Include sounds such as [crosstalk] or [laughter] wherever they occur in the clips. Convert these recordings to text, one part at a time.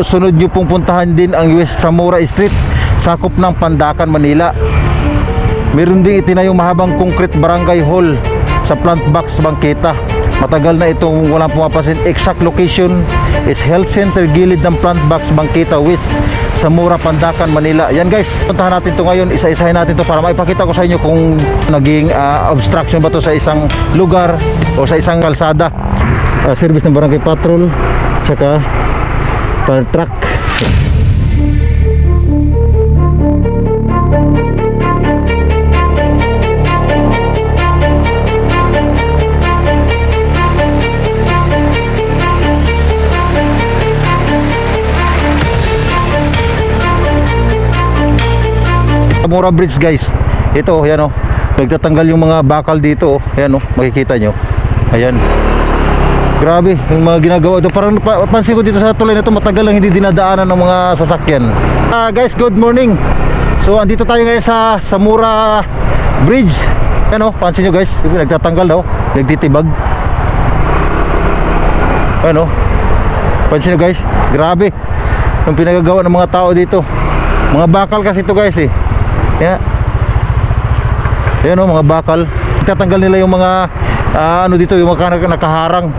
Sunod nyo pong puntahan din ang West Zamora Street, sakop ng Pandakan, Manila. Meron din itinayong mahabang concrete barangay hall sa plant box Bangketa. Matagal na itong walang pumapansin. Exact location is Health Center gilid ng plant box Bangketa West sa Mura, Pandakan, Manila. Yan guys, puntahan natin to ngayon. Isa-isahin natin to para maipakita ko sa inyo kung naging ah, obstruction ba to sa isang lugar o sa isang kalsada. Ah, service ng barangay patrol, tsaka fire truck. Mura Bridge guys. Ito, yan oh. Nagtatanggal yung mga bakal dito oh. Yan oh, makikita nyo. Ayan. Grabe, yung mga ginagawa ito. Parang pa, pansin ko dito sa tulay na ito, matagal lang hindi dinadaanan ng mga sasakyan. Ah, guys, good morning. So, andito tayo ngayon sa Samura Bridge. Yan oh, pansin nyo guys, nagtatanggal daw, nagtitibag. Ano? Pansin nyo guys, grabe. Yung pinagagawa ng mga tao dito. Mga bakal kasi ito guys eh. Yeah. Yan o, mga bakal. Tatanggal nila yung mga ah, ano dito, yung mga nak- nakaharang.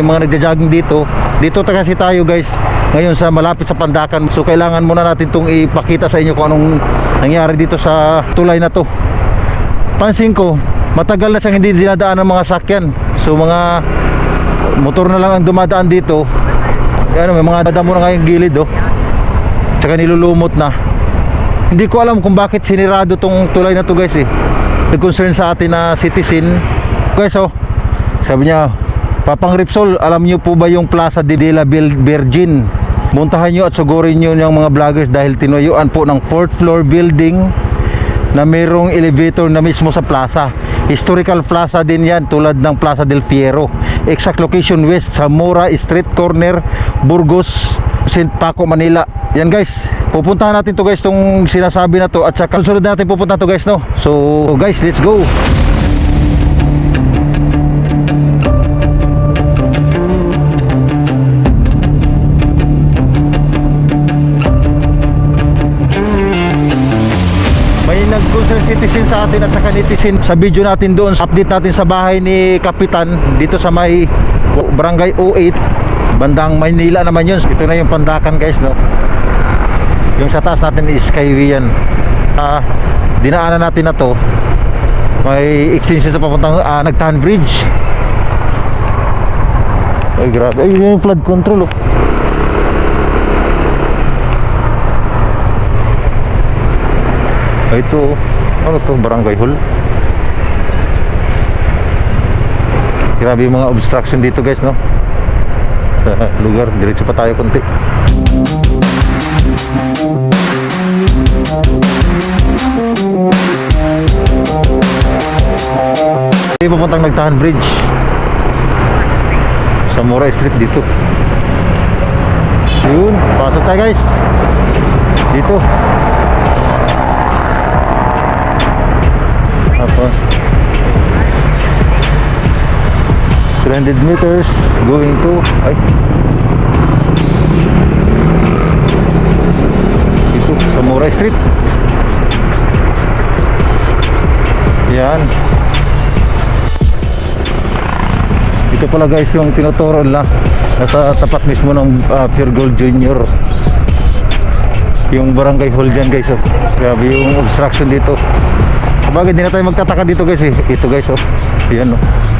Yung mga nagja-jogging dito. Dito ta kasi tayo guys. Ngayon sa malapit sa Pandakan. So kailangan muna natin itong ipakita sa inyo kung anong nangyari dito sa tulay na to. Pansin ko, matagal na siyang hindi dinadaan ng mga sakyan. So mga motor na lang ang dumadaan dito. Yan, may mga damo na ngayong gilid oh. Tsaka nilulumot na. Hindi ko alam kung bakit sinirado tong tulay na to guys eh. Nag-concern sa atin na citizen. Guys oh, sabi niya, Papang Ripsol, alam niyo po ba yung Plaza de la Virgin? Muntahan niyo at sugurin niyo yung mga vloggers dahil tinuyuan po ng fourth floor building na mayroong elevator na mismo sa plaza. Historical plaza din yan tulad ng Plaza del Fiero. Exact location west sa Mora Street Corner, Burgos, St. Paco, Manila. Yan guys, pupuntahan natin to guys tong sinasabi na to at saka sunod natin pupunta to guys no. So guys, let's go. Sa atin at saka netizen sa video natin doon. Update natin sa bahay ni Kapitan dito sa may Barangay 08 bandang Maynila naman yun. Ito na yung pandakan guys no. Yung sa taas natin is Skyway yan. Ah, dinaanan natin na to. May extension sa papuntang ah, Nagtahan Bridge. Ay grabe. Ay yun yung flood control oh. Ito, ano to, barangay hall. Grabe yung mga obstruction dito guys, no? [laughs] Lugar, diretso pa tayo konti. Hindi papuntang Nagtahan Bridge. Sa Mora Street dito. Yun, pasok tayo guys. Dito. 300 meters going to ay ito sa Mura Street yan ito pala guys yung tinuturo nila nasa tapat mismo ng ah, Pure Gold Junior yung barangay hall dyan guys oh. grabe yung obstruction dito Bagay, di na tayo magtataka dito guys eh. Ito guys oh. Yan oh.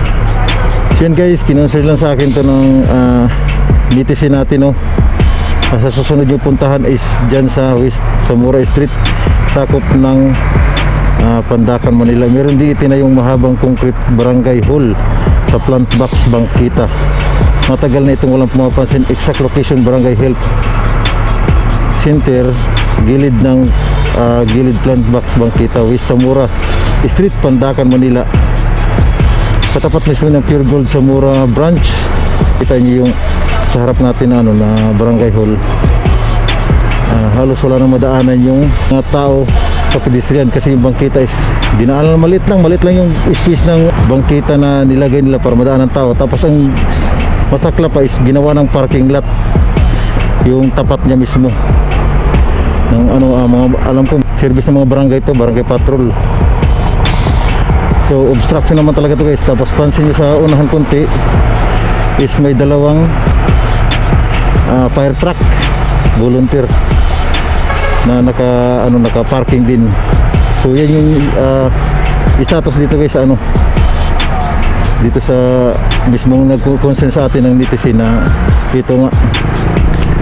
Yan guys, kinonser lang sa akin to ng uh, netizen natin oh. Ah, Sa susunod yung puntahan is dyan sa West Samura Street. Sakop ng ah, Pandakan, Manila. Meron din itinayong mahabang concrete barangay hall sa plant box Bangkita. Matagal na itong walang pumapansin. Exact location barangay health center gilid ng ah, gilid plant box Bangkita West Samura Street Pandakan Manila katapat mismo ng Pure Gold Samura branch. Kita niyo yung sa harap natin na ano na barangay hall. Ah, halos wala nang madaanan yung mga tao sa pedestrian kasi yung bangkita is dinaanan malit lang malit lang yung space ng bangkita na nilagay nila para madaan ng tao. Tapos ang masakla pa is ginawa ng parking lot yung tapat niya mismo. Ng ano ah, mga alam ko service ng mga barangay to barangay patrol so obstruction naman talaga to guys. Tapos pansin nyo sa unahan konti is may dalawang ah, fire truck volunteer na naka ano naka parking din. So yan yung uh, status dito guys ano dito sa mismong nagko-concern sa atin ng netizen na ito nga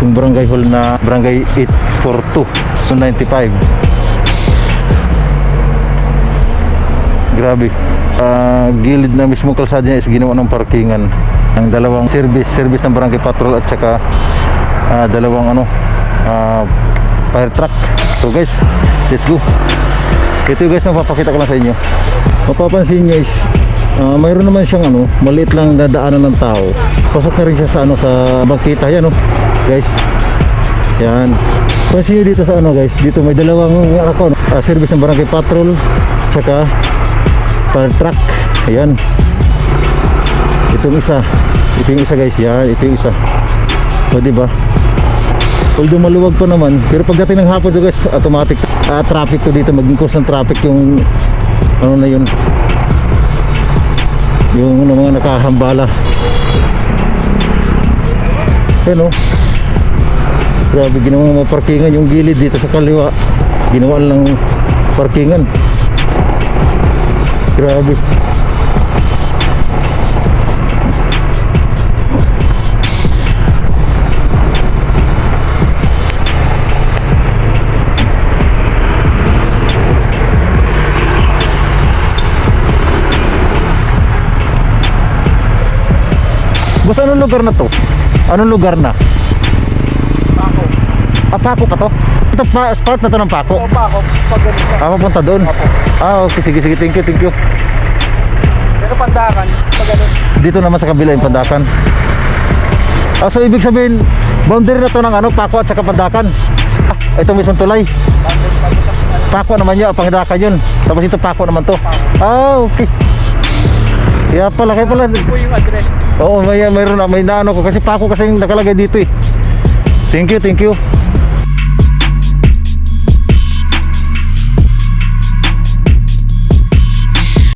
yung barangay hall na barangay 842 95 grabe. Ah, gilid na mismo kalsada niya is ginawa ng parkingan. Ng dalawang service service ng barangay patrol at saka ah, dalawang ano ah, fire truck. So guys let's go. Ito guys na papakita ko lang sa inyo. Mapapansin nyo is ah, mayroon naman siyang ano maliit lang dadaanan ng tao. Pasok na rin siya sa ano sa bangkita. Yan oh. Guys. Yan pansin nyo dito sa ano guys dito may dalawang ako, ah, service ng barangay patrol tsaka fire truck. Ayan. Ito yung isa. Ito yung isa guys. Yan ito yung isa. O diba? Although maluwag pa naman pero pagdating ng hapon to guys automatic ah, traffic to dito. Maging cause ng traffic yung ano na yun. Yung ano, mga nakahambala. Yan o grabe ginawa mga parkingan yung gilid dito sa kaliwa. Ginawa lang parkingan grabe Boss, anong lugar na to? Anong lugar na? Ako. Ah, Paco pa to? Ito pa, part na to ng Paco? O ba ako? Pag ganun ka. Ah, mapunta doon? Ah, okay. Sige, sige. Thank you, thank you. Pero pandakan. Pag ganun. Dito naman sa kabila yung Pandakan. Ah, so ibig sabihin, boundary na to ng ano, Paco at saka Pandakan. Ah, ito mismong tulay. Paco naman yun, Pandakan yun. Tapos ito Paco naman to. Ah, okay. Kaya pala, kaya pala. Po yung address. Oo, may mayroon na, may naano ko kasi Paco kasi yung nakalagay dito eh. Thank you, thank you.